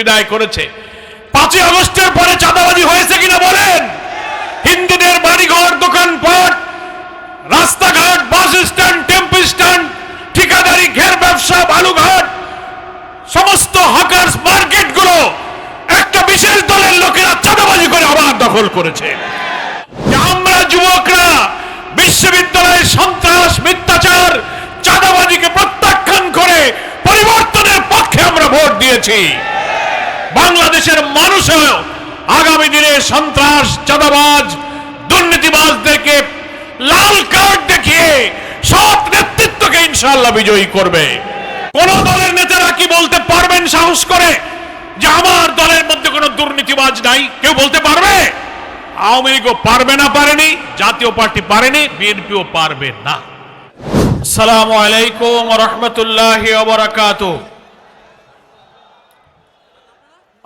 বিদায় করেছে। পাঁচই আগস্টের পরে চাঁদাবাজি হয়েছে কিনা বলেন? হিন্দুদের বাড়িঘর, দোকানপাট, রাস্তাঘাট, বাস স্ট্যান্ড টেম্পো স্ট্যান্ড, ঠিকাদারি, ঘের ব্যবসা, বালুঘাট, সমস্ত হাকার্স মার্কেটগুলো একটা বিশেষ দলের লোকেরা চাঁদাবাজি করে আবার দখল করেছে। আমরা যুবকরা বিশ্ববিদ্যালয়ের সন্ত্রাস, মিথ্যাচার, চাঁদাবাজিকে প্রত্যাখ্যান করে পরিবর্তনের পক্ষে আমরা ভোট দিয়েছি। বাংলাদেশের মানুষও আগামী দিনে সন্ত্রাস, চাঁদাবাজ, দুর্নীতিবাজদেরকে লাল কার্ড দেখিয়ে সব নেতৃত্বকে ইনশাল্লাহ বিজয়ী করবে। কোন দলের নেতারা কি বলতে পারবেন সাহস করে যে আমার দলের মধ্যে কোনো দুর্নীতিবাজ নাই? কেউ বলতে পারবে? আওয়ামী লীগও পারবে না, পারেনি। জাতীয় পার্টি পারেনি, বিএনপিও পারবে না। আসসালামু আলাইকুম রহমতুল্লাহ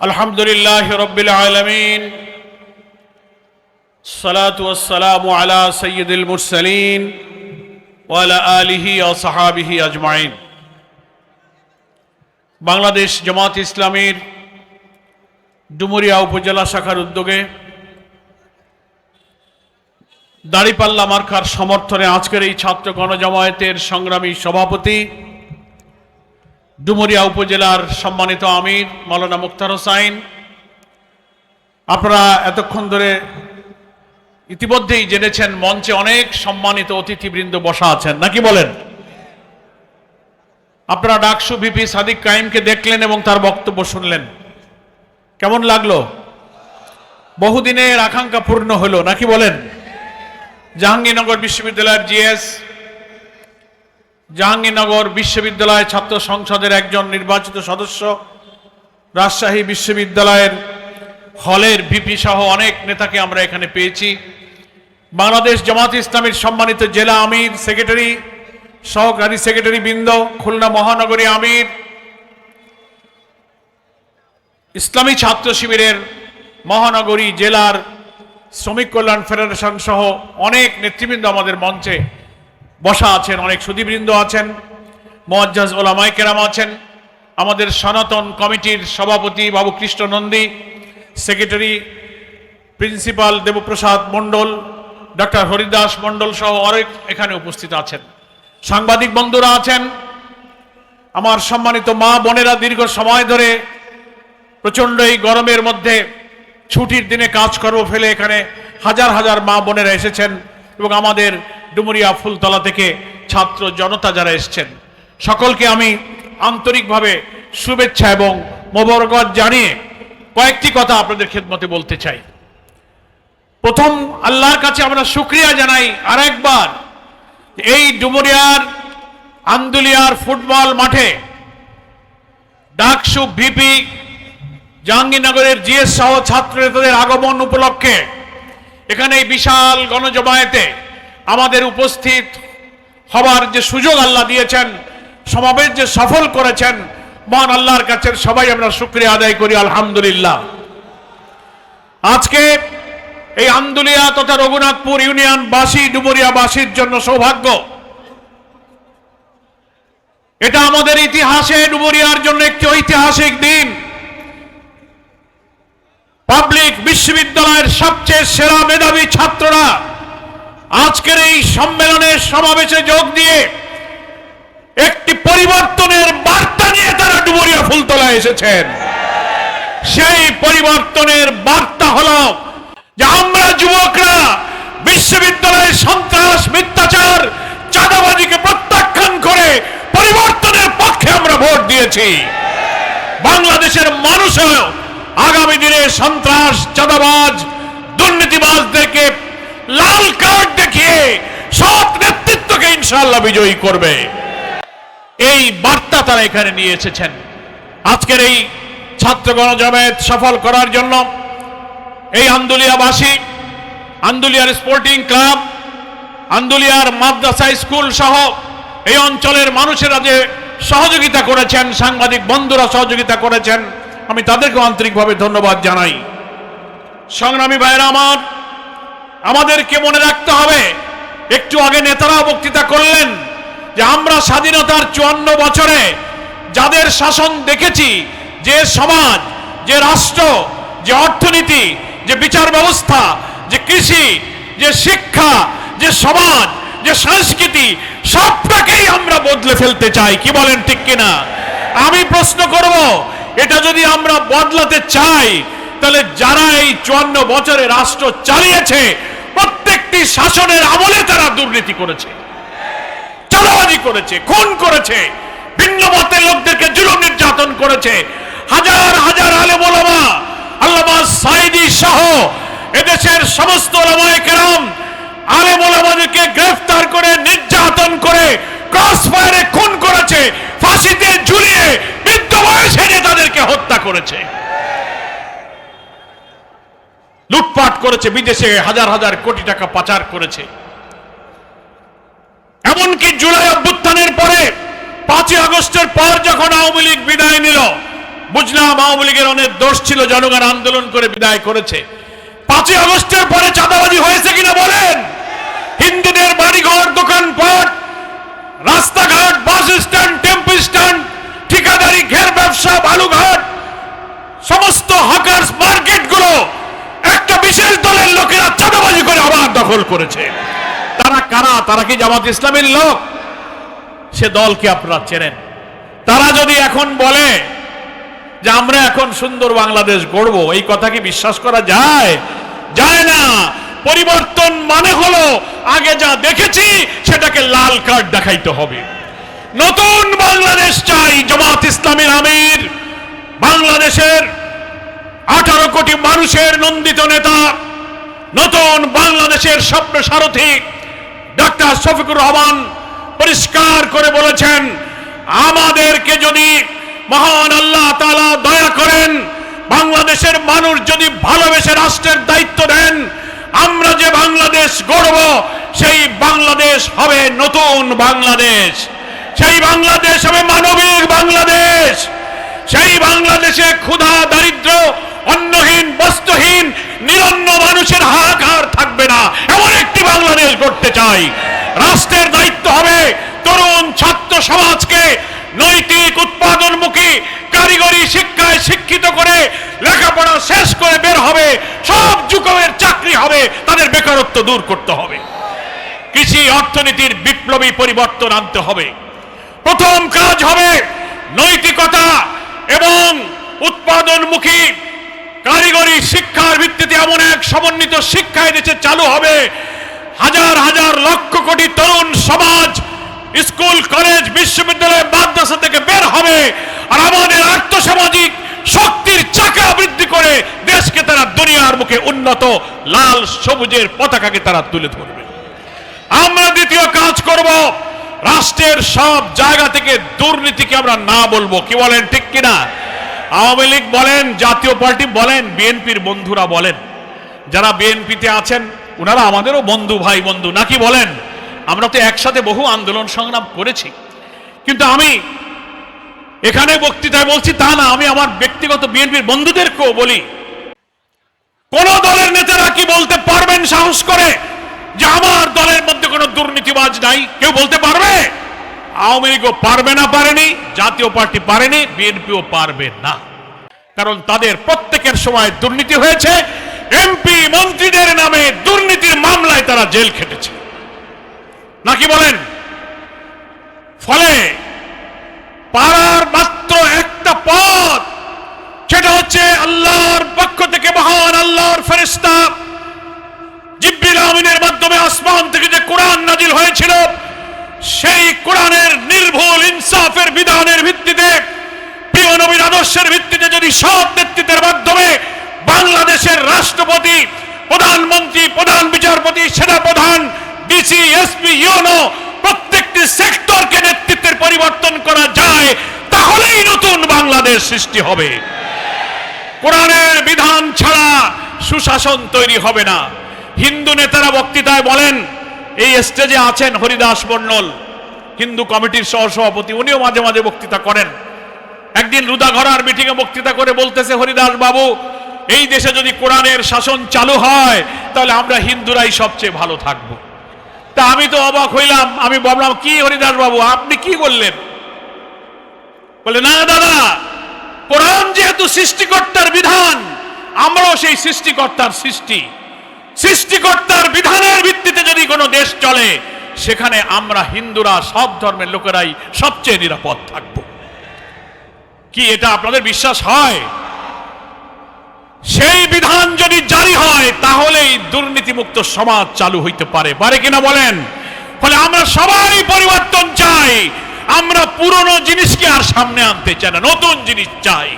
বারাকাতুহ আলহামদুলিল্লাহ রব্বিল আলমিন الصلاة والسلام على سيد المرسلين وعلى آله وصحابه أجمعين বাংলাদেশ জামাত ইসলামীর ডুমুরিয়া উপজেলা শাখার উদ্যোগে দাড়িপাল্লা মার্কার সমর্থনে আজকের এই ছাত্র গণজামায়াতের সংগ্রামী সভাপতি ডুমুরিয়া উপজেলার সম্মানিত আমির মৌলানা মুক্তার হোসাইন, আপনারা এতক্ষণ ধরে ইতিমধ্যেই জেনেছেন মঞ্চে অনেক সম্মানিত অতিথিবৃন্দ বসা আছেন। নাকি বলেন? আপনারা ডাকসু ভিপি সাদিক কাইমকে দেখলেন এবং তার বক্তব্য শুনলেন। কেমন লাগল? বহুদিনের আকাঙ্ক্ষা পূর্ণ হলো, নাকি বলেন? জাহাঙ্গীরনগর বিশ্ববিদ্যালয়ের জিএস জাহাঙ্গীরনগর বিশ্ববিদ্যালয় ছাত্র সংসদের একজন নির্বাচিত সদস্য, রাজশাহী বিশ্ববিদ্যালয়ের হলের ভিপি সহ অনেক নেতাকে আমরা এখানে পেয়েছি। বাংলাদেশ জামাত ইসলামের সম্মানিত জেলা আমির সেক্রেটারি, সহকারী সেক্রেটারি বৃন্দ, খুলনা মহানগরী আমির, ইসলামী ছাত্র শিবিরের মহানগরী জেলার শ্রমিক কল্যাণ ফেডারেশন সহ অনেক নেতৃবৃন্দ আমাদের মঞ্চে বসা আছেন, অনেক সুদীবৃন্দ আছেন, মোয়াজ্জাজ ওলামাই কেরাম আছেন, আমাদের সনাতন কমিটির সভাপতি বাবু Krishna Nandi, secretary principal Debprasad Mondal, doctor Haridas Mondal সহ অনেক এখানে উপস্থিত আছেন। সাংবাদিক বন্ধুরা আছেন, আমার সম্মানিত মা বোনেরা দীর্ঘ সময় ধরে প্রচণ্ড এই গরমের মধ্যে ছুটির দিনে কাজকর্ম ফেলে এখানে হাজার হাজার মা বোনেরা এসেছেন এবং আমাদের ডুমুরিয়া ফুলতলা থেকে ছাত্র জনতা যারা এসছেন, সকলকে আমি আন্তরিকভাবে শুভেচ্ছা এবং মোবরকত জানিয়ে কয়েকটি কথা আপনাদের খেদমতে বলতে চাই। প্রথম, আল্লাহর কাছে আমরা শুক্রিয়া জানাই আরেকবার এই ডুমুরিয়ার আন্দুলিয়ার ফুটবল মাঠে ডাকসু ভিপি জাহাঙ্গীরনগরের জিএস সহ ছাত্র নেতাদের আগমন উপলক্ষে এখানে এই বিশাল গণজমায়েতে আমাদের উপস্থিত হবার যে সুযোগ আল্লাহ দিয়েছেন, সমাবেশ যে সফল করেছেন, মহান আল্লাহর কাছে সবাই আমরা শুক্রিয়া আদায় করি, আলহামদুলিল্লাহ। আজকে এই আন্দুলিয়া তথা রঘুনাথপুর ইউনিয়ন ইউনিয়নবাসী ডুবুরিয়াবাসীর জন্য সৌভাগ্য। এটা আমাদের ইতিহাসে ডুবুরিয়ার জন্য একটি ঐতিহাসিক দিন। পাবলিক বিশ্ববিদ্যালয়ের সবচেয়ে সেরা মেধাবী ছাত্ররা আজকের এই সম্মেলনের সমাবেশে যোগ দিয়ে একটি পরিবর্তনের বার্তা নিয়ে তারা ডুবুরিয়া ফুলতলা এসেছেন। সেই পরিবর্তনের বার্তা হলো যে আমরা যুবকরা বিশ্ববিদ্যালয়ের সন্ত্রাস, মিথ্যাচার, চাঁদাবাজিকে প্রত্যাখ্যান করে পরিবর্তনের পক্ষে আমরা ভোট দিয়েছি। বাংলাদেশের মানুষও আগামী দিনে সন্ত্রাস, চাঁদাবাজ, দুর্নীতিবাজদেরকে লাল কার্ড দেখিয়ে সব নেতৃত্বকে ইনশাল্লাহ বিজয়ী করবে। এই বার্তা তারা এখানে নিয়ে এসেছেন। আজকের এই ছাত্র গণজমায়েত সফল করার জন্য এই আন্দুলিয়াবাসী, আন্দুলিয়ার স্পোর্টিং ক্লাব, আন্দুলিয়ার মাদ্রাসা স্কুল সহ এই অঞ্চলের মানুষেরা যে সহযোগিতা করেছেন, সাংবাদিক বন্ধুরা সহযোগিতা করেছেন, আমি তাদেরকে আন্তরিকভাবে ধন্যবাদ জানাই। সংগ্রামী ভাইরা আমার আমাদেরকে মনে রাখতে হবে, একটু আগে নেতারা বক্তৃতা করলেন যে আমরা স্বাধীনতার চুয়ান্ন বছরে যাদের শাসন দেখেছি, যে সমাজ, যে রাষ্ট্র, যে অর্থনীতি, যে বিচার ব্যবস্থা, যে কৃষি, যে শিক্ষা, যে সমাজ, যে সংস্কৃতি, সবটাকেই আমরা বদলে ফেলতে চাই। কি বলেন ঠিক কিনা? আমি প্রশ্ন করব, এটা যদি আমরা বদলাতে চাই, তাহলে যারা এই চুয়ান্ন বছরে রাষ্ট্র চালিয়েছে প্রত্যেকটি শাসনের আমলে তারা দুর্নীতি করেছে চালাবাজি করেছে, খুন করেছে, ভিন্ন মতের লোকদেরকে জুলুম নির্যাতন করেছে। হাজার হাজার আলেম ওলামা, আল্লামা সাইদি সহ এদেশের সমস্ত ওলামায়ে কেরাম, আলেম ওলামাদেরকে গ্রেফতার করে, নির্যাতন করে ক্রস ফায়ারে খুন করেছে, ফাঁসিতে ঝুলিয়ে বৃদ্ধ বয়সে তাদেরকে হত্যা করেছে। লুটপাট করেছে, বিদেশে হাজার হাজার কোটি টাকা পাচার করেছে। এমনকি জুলাই অভ্যুত্থানের পরে পাঁচই আগস্টের পর যখন আওয়ামী লীগ বিদায় নিল, বুঝলাম আওয়ামী লীগের অনেক দোষ ছিল, জনগণ আন্দোলন করে বিদায় করেছে। পাঁচই আগস্টের পরে চাঁদাবাজি হয়েছে কিনা বলেন? হিন্দুদের বাড়িঘর, দোকানপাট, রাস্তাঘাট, বাস স্ট্যান্ড টেম্পো স্ট্যান্ড, ঠিকাদারি, ঘের ব্যবসা, বালুঘাট, সমস্ত হাকার্স মার্কেটগুলো একটা বিশেষ দলের লোকেরা চাঁদাবাজি করে আবার দখল করেছে। তারা কারা? তারা কি জামাত ইসলামের লোক? সে দলকে আপনারা চেনেন। তারা যদি এখন বলে যে আমরা এখন সুন্দর বাংলাদেশ গড়ব, এই কথা কি বিশ্বাস করা যায়? যায় না। পরিবর্তন মানে হলো আগে যা দেখেছি, সেটাকে লাল কার্ড দেখাইতে হবে। নতুন বাংলাদেশ চাই, জামাত ইসলামের আমির। বাংলাদেশের আঠারো কোটি মানুষের নন্দিত নেতা, নতুন বাংলাদেশের স্বপ্ন সারথী, ডাক্তার শফিকুর রহমান পরিষ্কার করে বলেছেন, আমাদেরকে যদি মহান আল্লাহ তাআলা দয়া করেন, বাংলাদেশের মানুষ যদি ভালোবেসে রাষ্ট্রের দায়িত্ব দেন, আমরা যে বাংলাদেশ গড়ব, সেই বাংলাদেশ হবে নতুন বাংলাদেশ। সেই বাংলাদেশ হবে মানবিক বাংলাদেশ সেই বাংলাদেশে ক্ষুধা দারিদ্র অন্নহীন বস্ত্রহীন নিরন্ন মানুষের হাহাকার থাকবে না এমন একটি বাংলাদেশ গড়তে চাই। রাষ্ট্রের দায়িত্ব হবে তরুণ ছাত্র সমাজকে নৈতিক উৎপাদনমুখী, কারিগরি শিক্ষায় শিক্ষিত করে লেখাপড়া শেষ করে বের হবে, সব যুগের চাকরি হবে, তাদের বেকারত্ব দূর করতে হবে। কৃষি অর্থনীতির বিপ্লবী পরিবর্তন আনতে হবে। প্রথম কাজ হবে নৈতিকতা এবং উৎপাদনমুখী, কারিগরি শিক্ষার ভিত্তিতে এমন এক সমন্বিত শিক্ষা এদেশে চালু হবে হাজার হাজার লক্ষ কোটি তরুণ সমাজ স্কুল, কলেজ, বিশ্ববিদ্যালয়, মাদ্রাসা থেকে বের হবে আর আমাদের আর্থসামাজিক শক্তির চাকা বৃদ্ধি করে দেশকে তারা দুনিয়ার মুখে উন্নত লাল সবুজের পতাকাকে তারা তুলে ধরবে। আমরা দ্বিতীয় কাজ করব, রাষ্ট্রের সব জায়গা থেকে দুর্নীতিকে আমরা না বলব। কি বলেন, ঠিক কিনা? আওয়ামী লীগ বলেন, জাতীয় পার্টি বলেন, বিএনপির বন্ধুরা বলেন। যারা বিএনপিতে আছেন ওনারা আমাদেরও বন্ধু, ভাই বন্ধু নাকি বলেন? আমরা তো একসাথে বহু আন্দোলন সংগ্রাম করেছি। কিন্তু আমি এখানে বক্তৃতায় বলছি, তা না, আমি আমার ব্যক্তিগত বিএনপির বন্ধুদেরকেও বলি, কোন দলের নেতারা কি বলতে পারবেন সাহস করে যে আমার দলের মধ্যে কোনো দুর্নীতিবাজ নাই? কেউ বলতে পারবে? আওয়ামী লীগও পারবে না, পারেনি, জাতীয় পার্টি পারেনি, বিএনপিও পারবে না। কারণ তাদের প্রত্যেকের সময় দুর্নীতি হয়েছে, এমপি মন্ত্রীদের নামে তারা জেল খেটেছে। নাকি বলেন? ফলে পারার মাত্র একটা পথ, সেটা হচ্ছে আল্লাহর পক্ষ থেকে মহান আল্লাহর ফেরেস্তা জিব্রিল আমিনের মাধ্যমে আসমান থেকে যে কোরআন নাজিল হয়েছিল, সেই কোরআনের নির্ভুল ইনসাফের বিধানের ভিত্তিতে, প্রিয় নবীর আদর্শের ভিত্তিতে যদি সৎ নেতৃত্বের মাধ্যমে বাংলাদেশের রাষ্ট্রপতি প্রধানমন্ত্রী, প্রধান বিচারপতি, সেনাপ্রধান, ডিসি, এসপি ইউনো প্রত্যেকটি সেক্টরকে নেতৃত্বের পরিবর্তন করা যায়, তাহলেই নতুন বাংলাদেশ সৃষ্টি হবে। কোরআনের বিধান ছাড়া সুশাসন তৈরি হবে না। হিন্দু নেতারা বক্তৃতায় বলেন, এই স্টেজে আছেন হরিদাস মন্ডল হিন্দু কমিটির সহসভাপতি, উনিও মাঝে মাঝে বক্তৃতা করেন। একদিন রুদাঘরার মিটিংয়ে বক্তৃতা করে বলতেছে হরিদাস বাবু এই দেশে যদি কোরআনের শাসন চালু হয়, তাহলে আমরা হিন্দুরাই সবচেয়ে ভালো থাকব। তা আমি তো অবাক হইলাম, আমি বললাম কি হরিদাস বাবু, আপনি কি বললেন বলে, না দাদা, কোরআন যেহেতু সৃষ্টিকর্তার বিধান, আমরাও সেই সৃষ্টিকর্তার সৃষ্টি। সৃষ্টিকর্তার বিধানের ভিত্তিতে যদি কোনো দেশ চলে, সেখানে আমরা হিন্দুরা সব ধর্মের লোকেরাই সবচেয়ে নিরাপদ থাকব। কি এটা আপনাদের বিশ্বাস হয়? সেই বিধান যদি জারি হয়, তাহলেই দুর্নীতিমুক্ত সমাজ চালু হইতে পারে। পারে কিনা বলেন? ফলে আমরা সবাই পরিবর্তন চাই। আমরা পুরনো জিনিসকে আর সামনে আনতে চাই না, নতুন জিনিস চাই।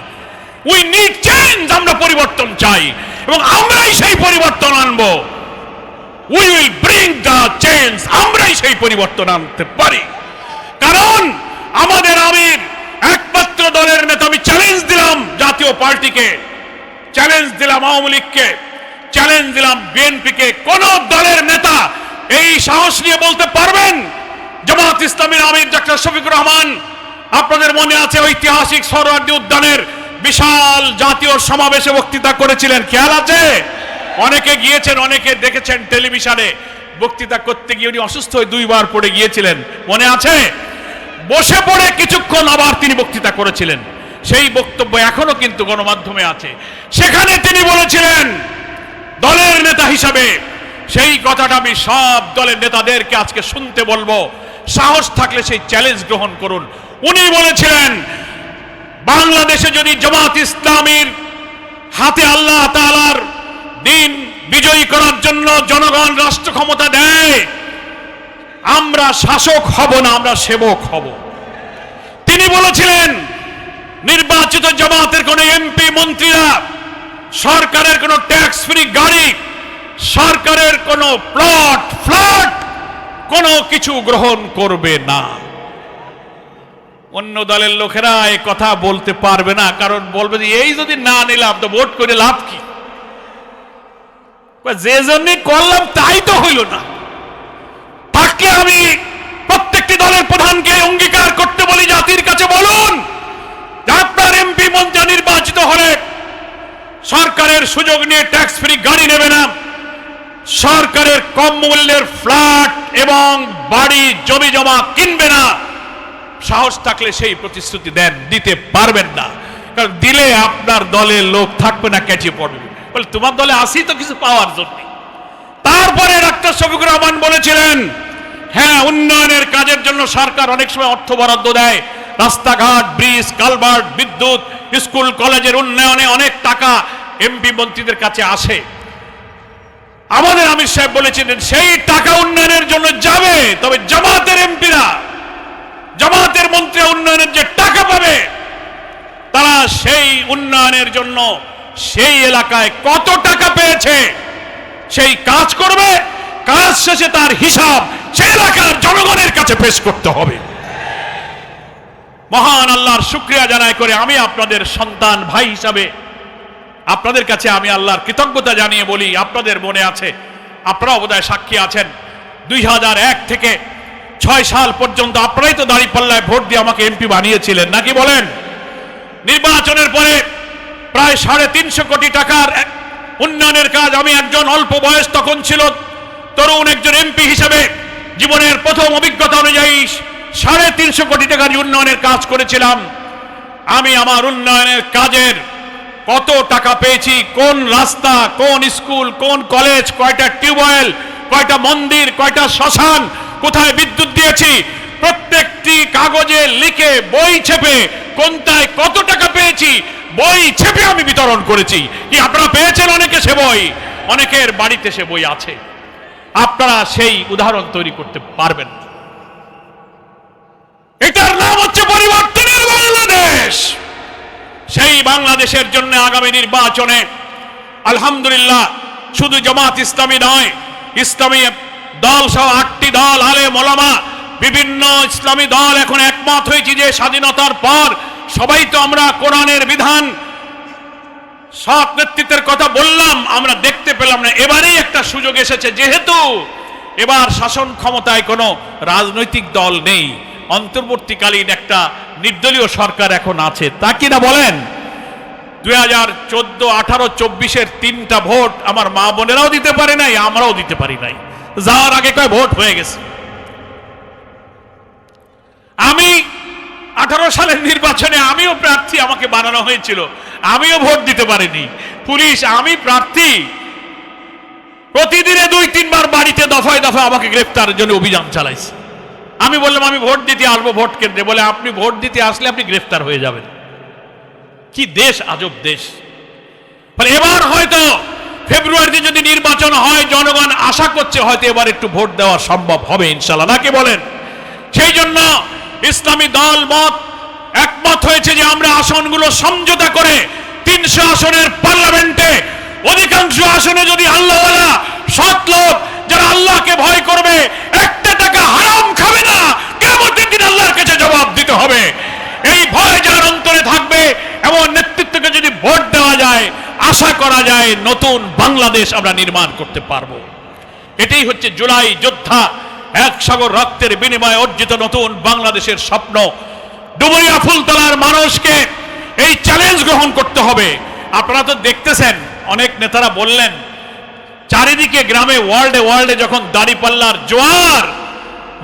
উই নিড চেঞ্জ আমরা পরিবর্তন চাই। এবং আমরাই সেই পরিবর্তন আনব। We will bring the change আমরাই সেই পরিবর্তন আনতে পারি। কারণ আমাদের আমির, একমাত্র দলের নেতা, আমি চ্যালেঞ্জ দিলাম জাতীয় পার্টিকে। চ্যালেঞ্জ দিলাম আওয়ামী লীগকে চ্যালেঞ্জ দিলাম বিএনপিকে কোন দলের নেতা এই সাহস নিয়ে বলতে পারবেন? জামাত ইসলামীর আমির ডক্টর শফিকুর রহমান, আপনাদের মনে আছে ঐতিহাসিক সরোয়ার্দী উদ্যানের বিশাল জাতীয় সমাবেশে বক্তৃতা করেছিলেন? খেয়াল আছে? অনেকে গিয়েছেন, অনেকে দেখেছেন টেলিভিশনে। বক্তৃতা করতে গিয়ে উনি অসুস্থ হয়ে দুইবার পড়ে গিয়েছিলেন। মনে আছে? বসে পড়ে কিছুক্ষণ আবার তিনি বক্তৃতা করেছিলেন। সেই বক্তব্য এখনও কিন্তু গণমাধ্যমে আছে। সেখানে তিনি বলেছিলেন, দলের নেতা হিসাবে সেই কথাটা আমি সব দলের নেতাদেরকে আজকে শুনতে বলব। সাহস থাকলে সেই চ্যালেঞ্জ গ্রহণ করুন। উনি বলেছিলেন, বাংলাদেশে যদি জামাত ইসলামীর হাতে আল্লাহ তাআলার দিন বিজয়ী করার জন্য জনগণ রাষ্ট্র ক্ষমতা দেয়, আমরা শাসক হব না, আমরা সেবক হব। তিনি বলেছিলেন নির্বাচিত জামাতের কোন এমপি, মন্ত্রীরা, সরকারের কোন ট্যাক্স ফ্রি গাড়ি, সরকারের কোন প্লট ফ্ল্যাট কোনো কিছু গ্রহণ করবে না। অন্য দলের লোকেরা এ কথা বলতে পারবে না, কারণ বলবে যে, এই যদি না নিলাম, তো ভোট করে লাভ কি? যে জন্য করলাম, তাই তো হইল না। থাকলে আমি প্রত্যেকটি দলের প্রধানকে অঙ্গীকার করতে বলি, জাতির কাছে বলুন। আপনার এমপি মন্ত্রী নির্বাচিত হলে সরকারের সুযোগ নিয়ে ট্যাক্স ফ্রি গাড়ি নেবে না। সরকারের কম মূল্যের ফ্ল্যাট এবং বাড়ি, জমি জমা কিনবে না। সাহস থাকলে সেই প্রতিশ্রুতি দেন, দিতে পারবেন না। কারণ দিলে আপনার দলে লোক থাকবে না ক্যাচে পড়বে। বলে তোমার দলে আসি তো কিছু পাওয়ার জন্য। তারপরে ডাক্তার শফিকুর রহমান বলেছিলেন হ্যাঁ উন্নয়নের কাজের জন্য সরকার অনেক সময় অর্থ বরাদ্দ দেয়। রাস্তাঘাট, ব্রিজ, কালভার্ট, বিদ্যুৎ, স্কুল, কলেজের উন্নয়নে অনেক টাকা এমপি মন্ত্রীদের কাছে আসে। আমাদের আমির সাহেব বলেছিলেন, সেই টাকা উন্নয়নের জন্য যাবে, তবে জামাতের এমপিরা জামাতের মন্ত্রী উন্নয়নের যে টাকা পাবে, তারা সেই উন্নয়নের জন্য সেই এলাকায় কত টাকা পেয়েছে, সেই কাজ করবে, কাজ শেষে তার হিসাব সেই এলাকার জনগণের কাছে পেশ করতে হবে। মহান আল্লাহর শুক্রিয়া জানাই করে আমি আপনাদের সন্তান ভাই হিসাবে আপনাদের কাছে আমি আল্লাহর কৃতজ্ঞতা জানিয়ে বলি, আপনাদের মনে আছে আপনারা বোধহয় সাক্ষী আছেন, দুই হাজার এক থেকে ছয় সাল পর্যন্ত আপনারাই তো দাঁড়ি পাল্লায় ভোট দিয়ে আমাকে এমপি বানিয়েছিলেন, নাকি বলেন? নির্বাচনের পরে প্রায় সাড়ে তিনশো কোটি টাকার উন্নয়নের কাজ আমি একজন অল্প বয়স তখন ছিল, তরুণ একজন এমপি হিসাবে জীবনের প্রথম অভিজ্ঞতা অনুযায়ী সাড়ে তিনশো কোটি টাকার উন্নয়নের কাজ করেছিলাম। আমি আমার উন্নয়নের কাজের কত টাকা পেয়েছি, কোন রাস্তা, কোন স্কুল, কোন কলেজ, কয়টা টিউবওয়েল, কয়টা মন্দির, কয়টা শ্মশান, কোথায় বিদ্যুৎ দিয়েছি, প্রত্যেকটি কাগজে লিখে বই ছেপে কোনটায় কত টাকা পেয়েছি, বই ছেপে আমি বিতরণ করেছি। কি আপনারা পেয়েছেন অনেকে সে বই? অনেকের বাড়িতে সে বই আছে। আপনারা সেই উদাহরণ তৈরি করতে পারবেন। এটার নাম হচ্ছে পরিবর্তনের বাংলাদেশ। সেই বাংলাদেশের জন্য আগামী নির্বাচনে আলহামদুলিল্লাহ শুধু জামাত ইসলামী নয়, ইসলামী দল সহ আটটি দল আলে মোলামা বিভিন্ন ইসলামী দল এখন একমত হয়েছি যে স্বাধীনতার পর সবাই তো আমরা কোরআনের বিধান, সৎ নেতৃত্বের কথা বললাম, আমরা দেখতে পেলাম না। এবারেই একটা সুযোগ এসেছে, যেহেতু এবার শাসন ক্ষমতায় কোনো রাজনৈতিক দল নেই। অন্তর্বর্তীকালীন একটা নির্দলীয় সরকার এখন আছে। তা কি না বলেন? দুই হাজার চোদ্দ আঠারো চব্বিশের তিনটা ভোট আমার মা বোনেরাও দিতে পারে নাই, আমরাও দিতে পারি নাই। যাওয়ার আগে কয় ভোট হয়ে গেছে? আমি আঠারো সালের নির্বাচনে আমিও প্রার্থী, আমাকে বানানো হয়েছিল। আমিও ভোট দিতে পারিনি। পুলিশ, আমি প্রার্থী। প্রতিদিনে দুই তিনবার বাড়িতে দফায় দফায় আমাকে গ্রেপ্তারের জন্য অভিযান চালাইছে। আমি বললাম, আমি ভোট দিতে আসব, ভোট কেন্দ্রে। বলে, আপনি ভোট দিতে আসলে আপনি গ্রেফতার হয়ে যাবেন। কি দেশ, আজব দেশ। এবার হয়তো ফেব্রুয়ারিতে যদি নির্বাচন হয়, জনগণ আশা করছে হয়তো এবার একটু ভোট দেওয়া সম্ভব হবে ইনশাল্লাহ নাকি বলেন? সেই জন্য ইসলামী দল মত একমত হয়েছে যে আমরা আসনগুলো সমঝোতা করে তিনশো আসনের পার্লামেন্টে, অধিকাংশ আসনে যদি আল্লাহওয়ালা সৎ লোক, যারা আল্লাহকে ভয় করবে একটা টাকা হারাম খাবে না কেমন দিন আল্লাহর কাছে জবাব দিতে হবে। এই ভয় যার অন্তরে থাকবে, এমন নেতৃত্বকে যদি ভোট দেওয়া যায়, আশা করা যায় নতুন বাংলাদেশ আমরা নির্মাণ করতে এটাই হচ্ছে জুলাই যোদ্ধা এক সাগর রক্তের বিনিময়ে অর্জিত নতুন বাংলাদেশের স্বপ্ন। ডুবুরিয়া ফুলতলার মানুষকে এই চ্যালেঞ্জ গ্রহণ করতে হবে। আপনারা তো দেখতেছেন, অনেক নেতারা বললেন, চারিদিকে গ্রামে ওয়ার্ল্ডে ওয়ার্ল্ডে যখন দাড়িপাল্লার জোয়ার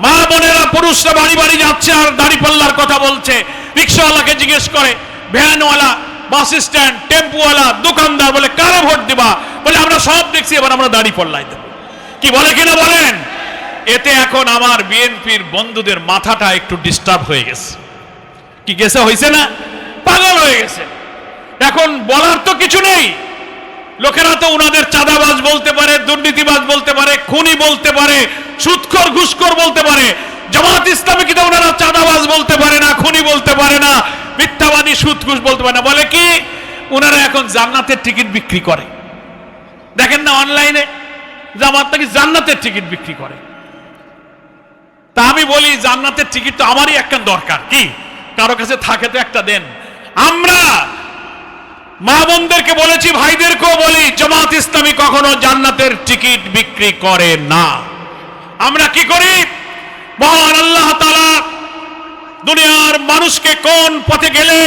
মা বোনেরা, পুরুষরা বাড়ি বাড়ি যাচ্ছে আর দাড়িপাল্লার কথা বলছে। রিক্সাওয়ালাকে জিজ্ঞেস করে, ভ্যানওয়ালা, বাস স্ট্যান্ড, টেম্পুওয়ালা, দোকানদার বলে, কারে ভোট দিবা? বলে, আমরা সব দেখছি, এবার আমরা দাড়ি পাল্লাই দেবো। কি বলে কিনা বলেন? এতে এখন আমার বিএনপির বন্ধুদের মাথাটা একটু ডিস্টার্ব হয়ে গেছে। কি গেছে হয়েছে না? পাগল হয়ে গেছে। এখন বলার তো কিছু নেই। লোকেরা তো উনাদের চাঁদাবাজ বলতে পারে, দুর্নীতিবাজ বলতে পারে, খুনি বলতে পারে, সুৎখর, ঘুষখোর বলতে পারে। জামাত ইসলামীকে কিন্তু ওনারা চাঁদাবাজ বলতে পারে না, খুনি বলতে পারে না, মিথ্যাবাদী সুদ ঘুষ বলতে পারে না। বলে কি? ওনারা এখন জান্নাতের টিকিট বিক্রি করে। দেখেন না অনলাইনে, জামাত নাকি জান্নাতের টিকিট বিক্রি করে। তা আমি বলি, জান্নাতের টিকিট তো আমারই একটা দরকার। কি? কারও কাছে থাকে তো একটা দেন। আমরা মা বোনদেরকে বলেছি, ভাইদেরকেও বলি, জামাত ইসলামী কখনো জান্নাতের টিকিট বিক্রি করে না। আমরা কি করি? মহান আল্লাহ তালা দুনিয়ার মানুষকে কোন পথে গেলে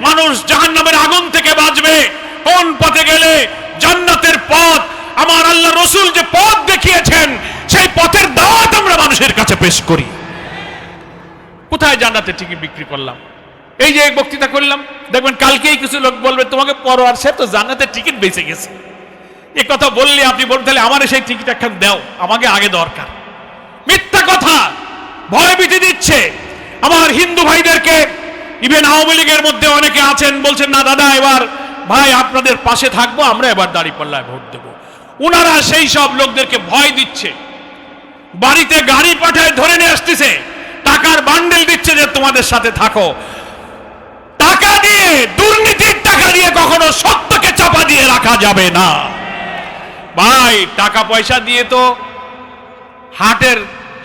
মানুষ জাহান্নামের আগুন থেকে বাঁচবে? কোন পথে গেলে জান্নাতের পথ? আমার আল্লাহ রসুল যে পথ দেখিয়েছেন, সেই পথের দাওয়াত আমরা মানুষের কাছে পেশ করি। কোথায় জান্নাতের টিকিট বিক্রি করলাম? এই যে বক্তৃতা করলাম, দেখবেন কালকেই কিছু লোক বলবে, তোমাকে পরোয়ার, সে তো জান্নাতের টিকিট বেঁচে গেছে। এ কথা বললে আপনি বলতে তাহলে আমার সেই টিকিট একখান দাও, আমাকে আগে দরকার। মিথ্যা কথা! ভয় ভীতি দিচ্ছে। আমার হিন্দু ভাইদেরকে ইভেন আওয়ামী লীগের মধ্যে অনেকে আছেন, বলছেন, না দাদা, এবার ভাই, আপনাদের পাশে থাকব, আমরা এবার দাঁড়িপাল্লায় ভোট দেবো। ওনারা সেই সব লোকদেরকে ভয় দিচ্ছে। বাড়িতে গাড়ি পাঠায় ধরে নিয়ে আসতেছে। টাকার বান্ডেল দিচ্ছে যে, তোমাদের সাথে থাকো। দিয়ে দুর্নীতির টাকা দিয়ে কখনো সত্যকে চাপা দিয়ে রাখা যাবে না। ভাই, টাকা পয়সা দিয়ে তো হাটের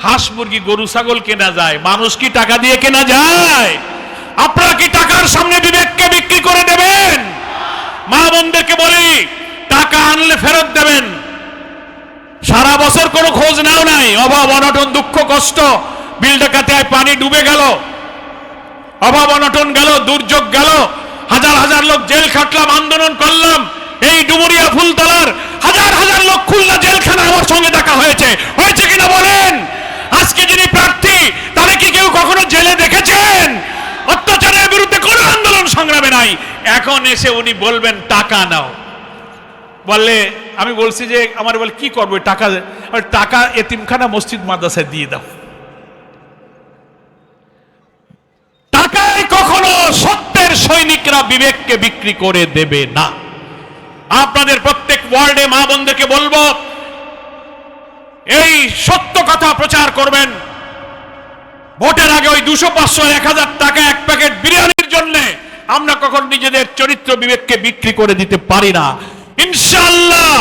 হাঁস মুরগি, গরু, ছাগল কেনা যায়। মানুষ কি টাকা দিয়ে কেনা যায়? আপনারা কি টাকার সামনে বিবেককে বিক্রি করে দেবেন? মা বোনদেরকে বলি, টাকা আনলে ফেরত দেবেন। সারা বছর কোনো খোঁজ নাও নাই। অভাব, অনটন, দুঃখ, কষ্ট, বিল ডাকাতে পানি ডুবে গেল। অভাব অনটন গেল, দুর্যোগ গেল, হাজার হাজার লোক জেল খাটলাম, আন্দোলন করলাম। এই ডুমুরিয়া ফুলতলার হাজার হাজার লোক খুলনা জেলখানা আমার সঙ্গে দেখা হয়েছে। হয়েছে কিনা বলেন? আজকে যিনি প্রার্থী তাহলে কি কেউ কখনো জেলে দেখেছেন? অত্যাচারের বিরুদ্ধে কোনো আন্দোলন সংগ্রামে নাই। এখন এসে উনি বলবেন, টাকা নাও। বললে, আমি বলছি যে, আমার বলে, কি করব? টাকা টাকা এতিমখানা মসজিদ মাদ্রাসায় দিয়ে দাও টাকায় কখনো সত্যের সৈনিকরা বিবেককে বিক্রি করে দেবে না। আপনাদের প্রত্যেক ওয়ার্ডে মা বোনদেরকে বলব, এই সত্য কথা প্রচার করবেন। ভোটের আগে ওই দুশো পাঁচশো এক হাজার টাকা এক প্যাকেট বিরিয়ানির জন্য আমরা কখন নিজেদের চরিত্র বিবেককে বিক্রি করে দিতে পারি না। ইনশাল্লাহ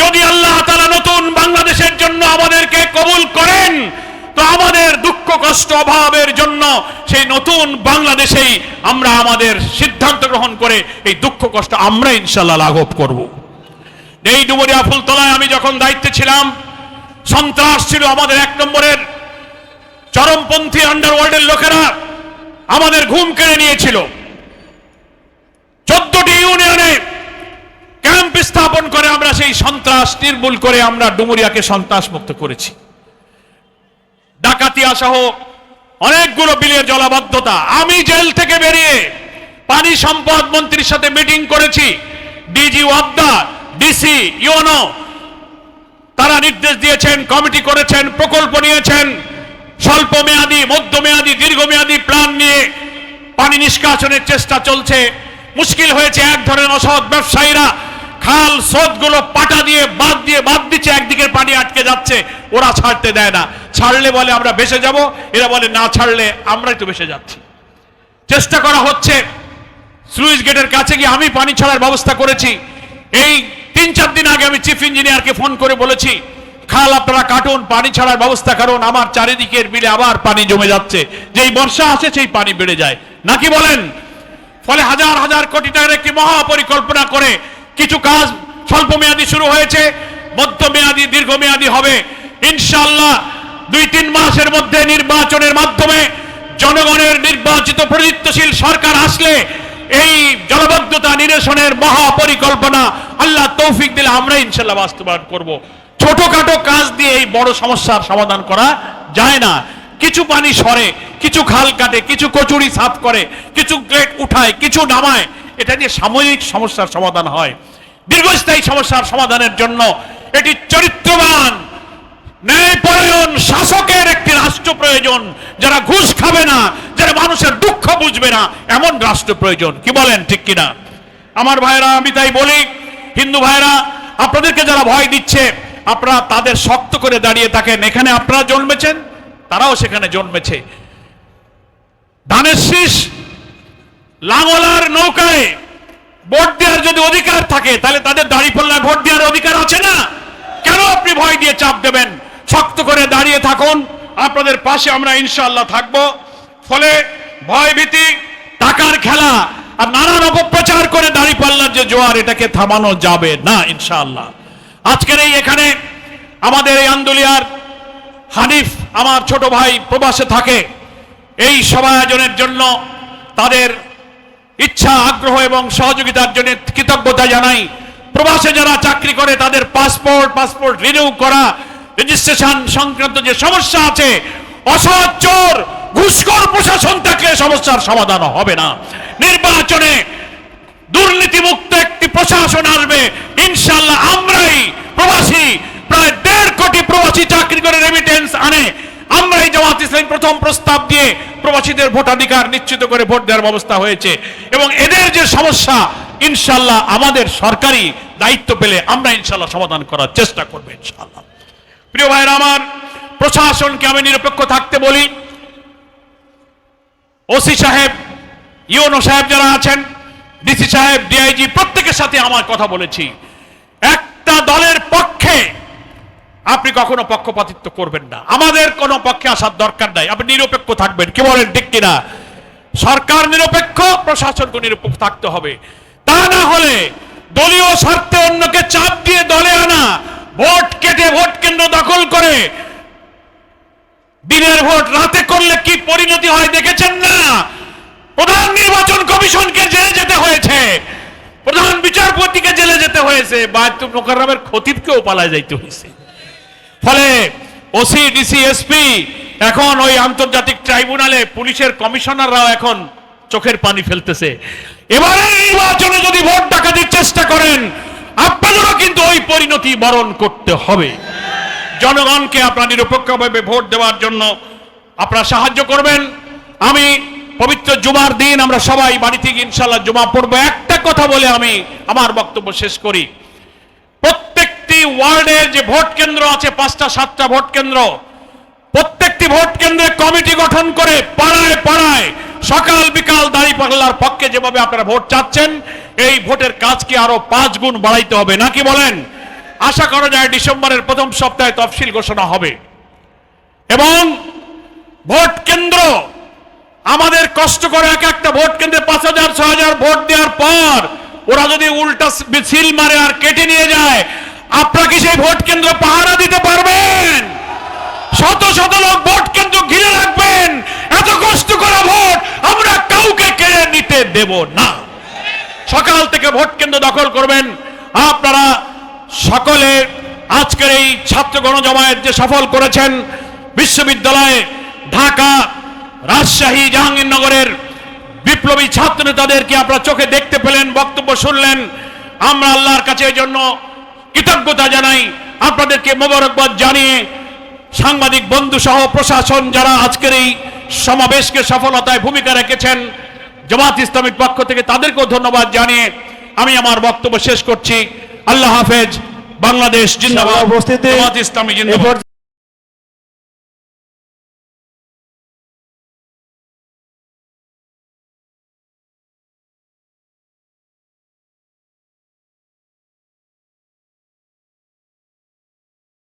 যদি আল্লাহ তারা নতুন বাংলাদেশের জন্য আমাদেরকে কবুল করেন তো আমাদের দুঃখ, কষ্ট, অভাবের জন্য সেই নতুন বাংলাদেশেই আমরা আমাদের সিদ্ধান্ত গ্রহণ করে এই দুঃখ, কষ্ট আমরা ইনশাল্লাহ লাঘব করব। এই ডুমুরিয়া ফুলতলায় আমি যখন দায়িত্বে ছিলাম, সন্ত্রাস ছিল আমাদের এক নম্বরের। চরমপন্থী আন্ডারওয়ার্ল্ডের লোকেরা আমাদের ঘুম কেড়ে নিয়েছিল। চোদ্দটি ইউনিয়নে ক্যাম্প স্থাপন করে আমরা সেই সন্ত্রাস, নির্মূল করে আমরা ডুমুরিয়াকে সন্ত্রাস মুক্ত করেছি। ডাকাতিয়া সহ অনেকগুলো বিলের জলাবদ্ধতা। আমি জেল থেকে বেরিয়ে পানি সম্পদ মন্ত্রীর সাথে মিটিং করেছি। ডিজি ওয়াদ্দা, ডিসি ইউনো, তারা নির্দেশ দিয়েছেন, কমিটি করেছেন, প্রকল্প নিয়েছেন। স্বল্প মেয়াদী মধ্যমেয়াদী, দীর্ঘমেয়াদী প্ল্যান নিয়ে পানি নিষ্কাশনের চেষ্টা চলছে। মুশকিল হয়েছে এক ধরনের অসৎ ব্যবসায়ীরা খাল স্রোতগুলো পাটা দিয়ে বাদ দিয়ে বাদ দিচ্ছে একদিকে পানি আটকে যাচ্ছে। ওরা ছাড়তে দেয় না। ছাড়লে বলে আমরা ভেসে যাব, এরা বলে না ছাড়লে আমরাই তো ভেসে যাচ্ছি। চেষ্টা করা হচ্ছে স্লুইস গেটের কাছে গিয়ে। আমি পানি ছাড়ার ব্যবস্থা করেছি। এই তিন চার দিন আগে আমি চিফ ইঞ্জিনিয়ারকে ফোন করে বলেছি, খাল আপনারা কাটুন, পানি ছাড়ার ব্যবস্থা করুন। আমার চারিদিকের বিলে আবার পানি জমে যাচ্ছে। যেই বর্ষা আসে, সেই পানি বেড়ে যায়। নাকি বলেন? ফলে হাজার হাজার কোটি টাকার একটি মহা পরিকল্পনা করে কিছু কাজ স্বল্প মেয়াদী শুরু হয়েছে, মধ্যমেয়াদী, দীর্ঘমেয়াদী হবে। ইনশাল্লাহ দুই তিন মাসের মধ্যে নির্বাচনের মাধ্যমে জনগণের নির্বাচিত প্রতিত্বশীল সরকার আসলে এই জলবদ্ধতা নিরসনের মহাপরিকল্পনা আল্লাহ তৌফিক দিলে আমরা ইনশাল্লাহ বাস্তবায়ন করব। ছোটখাটো কাজ দিয়ে এই বড় সমস্যার সমাধান করা যায় না। কিছু পানি সরে, কিছু খাল কাটে, কিছু কচুরি সাফ করে, কিছু গেট উঠায়, কিছু নামায় এটা দিয়ে সাময়িক সমস্যার সমাধান হয়। দীর্ঘস্থায়ী সমস্যার সমাধানের জন্য এটি চরিত্রবান, ন্যায়পরায়ণ, শাসকের একটি রাষ্ট্র প্রয়োজন। যারা ঘুষ খাবে না, যারা মানুষের দুঃখ বুঝবে না, এমন রাষ্ট্র প্রয়োজন। কি বলেন, ঠিক কিনা? আমার ভাইরা আমি তাই বলি, হিন্দু ভাইরা আপনাদেরকে যারা ভয় দিচ্ছে, আপনারা তাদের শক্ত করে দাঁড়িয়ে থাকেন। এখানে আপনারা জন্মেছেন, তারাও সেখানে জন্মেছে। ধানের শীষ লাঙ্গলার নৌকায় ভোট দেওয়ার যদি অধিকার থাকে, তাহলে তাদের দাড়ি পাল্লায় ভোট দেওয়ার অধিকার আছে না? কেন আপনি ভয় দিয়ে চাপ দেবেন? শক্ত করে দাঁড়িয়ে থাকুন। আপনাদের পাশে আমরা ইনশাআল্লাহ থাকব। ফলে ভয় ভীতি টাকার খেলা আর নানান অপপ্রচার করে দাড়ি পাল্লার যে জোয়ার, এটাকে থামানো যাবে না ইনশাআল্লাহ। আজকের এই এখানে আমাদের এই আন্দোলিয়ার হানিফ, আমার ছোট ভাই প্রবাসে থাকে। এই সভা আয়োজনের জন্য তাদের ইচ্ছা, আগ্রহ এবং সহযোগিতার জন্য কৃতজ্ঞতা জানাই। প্রবাসে যারা চাকরি করে, তাদের পাসপোর্ট পাসপোর্ট রিনিউ করা রেজিস্ট্রেশন সংক্রান্ত যে সমস্যা আছে অসৎ চোর, ঘুষখোর প্রশাসন থাকলে সমস্যার সমাধান হবে না। নির্বাচনে দুর্নীতিমুক্ত একটি প্রশাসন আসবে। ইনশাল্লাহ আমরাই প্রবাসী, প্রায় দেড় কোটি প্রবাসী চাকরি করে রেমিটেন্স আনে। আমরাই জামাত ইসলাম প্রথম প্রস্তাব দিয়ে প্রবাসীদের ভোটাধিকার নিশ্চিত করে ভোট দেওয়ার ব্যবস্থা হয়েছে। এবং এদের যে সমস্যা ইনশাল্লাহ আমাদের সরকারি দায়িত্ব পেলে আমরা ইনশাল্লাহ সমাধান করার চেষ্টা করব ইনশাল্লাহ প্রিয় ভাইরা আমার, প্রশাসনকে আমি নিরপেক্ষ থাকতে বলি। ওসি সাহেব, ইউনো সাহেব যারা আছেন, ডিসি সাহেব, ডিআইজি, প্রত্যেকের সাথে আমার কথা বলেছি। একটা দলের পক্ষে আপনি কখনো পক্ষপাতিত্ব করবেন না। আমাদের কোনো পক্ষে আসার দরকার নাই। আপনি নিরপেক্ষ থাকবেন। কি বলেন? ঠিক কিনা? সরকার নিরপেক্ষ, প্রশাসনকে নিরপেক্ষ থাকতে হবে। তা না হলে দলীয় স্বার্থে অন্যকে চাপ দিয়ে দলে আনা, ভোট কেটে ভোট কেন্দ্র দখল করে দিনের ভোট রাতে করলে কি পরিণতি হয় দেখেছেন না? প্রধান নির্বাচন কমিশনকে জেলে যেতে হয়েছে। প্রধান বিচারপতিকে জেলে যেতে হয়েছে। বায়তুল মোকাররমের খতিবকেও পালায় যাইতে হয়েছে। ফলে ওসি, ডিসি, এসপি এখন ওই আন্তর্জাতিক ট্রাইব্যুনালে পুলিশের কমিশনাররাও এখন চোখের পানি ফেলতেছে। এবারে নির্বাচনে যদি ভোট ডাকাতির চেষ্টা করেন, আপনাদেরও কিন্তু ওই পরিণতি বরণ করতে হবে। জনগণকে আপনার নিরপেক্ষভাবে ভোট দেওয়ার জন্য আপনারা সাহায্য করবেন। আমি পবিত্র জুমার দিন আমরা সবাই বাড়ি থেকে ইনশাল্লাহ জুমা পড়ব। একটা কথা বলে আমি আমার বক্তব্য শেষ করি। প্রত্যেকটি ওয়ার্ডে যে ভোট কেন্দ্র আছে, পাঁচটা, সাতটা ভোট কেন্দ্র, প্রত্যেকটি ভোট কেন্দ্রে কমিটি গঠন করে পাড়ায় পাড়ায়, সকাল বিকাল দাঁড়িয়ে পাল্লার পক্ষে যেভাবে আপনারা ভোট চাচ্ছেন, এই ভোটের কাজকে আরও পাঁচ গুণ বাড়াইতে হবে। নাকি বলেন? আশা করা যায় ডিসেম্বরের প্রথম সপ্তাহে তফসিল ঘোষণা হবে। এবং ভোট কেন্দ্র, আমাদের কষ্ট করে এক একটা ভোট কেন্দ্রে পাঁচ হাজার ছ হাজার ভোট দেওয়ার পর, ওরা যদি উল্টা সিল মারে আর কেটে নিয়ে যায় আপনারা কি সেই ভোট কেন্দ্র পাহারা দিতে পারবেন। শত শত লোক ভোট কেন্দ্র ঘিরে রাখবেন। এত কষ্ট করা ভোট আমরা কাউকে কেড়ে নিতে দেব না। সকাল থেকে ভোট কেন্দ্র দখল করবেন। আপনারা সকলে আজকের এই ছাত্র গণজমায়েত যে সফল করেছেন, বিশ্ববিদ্যালয়ে ঢাকা, রাজশাহী, জাহাঙ্গীরনগরের বিপ্লবী ছাত্র নেতাদেরকে আপনারা চোখে দেখতে পেলেন, বক্তব্য শুনলেন। আমরা আল্লাহর কাছে এই জন্য কৃতজ্ঞতা জানাই। আপনাদেরকে মোবারকবাদ জানিয়ে সাংবাদিক বন্ধু সহ প্রশাসন যারা আজকের এই সমাবেশকে সফলতায় ভূমিকা রেখেছেন জামাত ইসলামিক পক্ষ থেকে তাদেরকেও ধন্যবাদ জানিয়ে আমি আমার বক্তব্য শেষ করছি। আল্লাহ হাফেজ বাংলাদেশ জিন্দাবাদ। ইসলামী জিন্দাবাদ।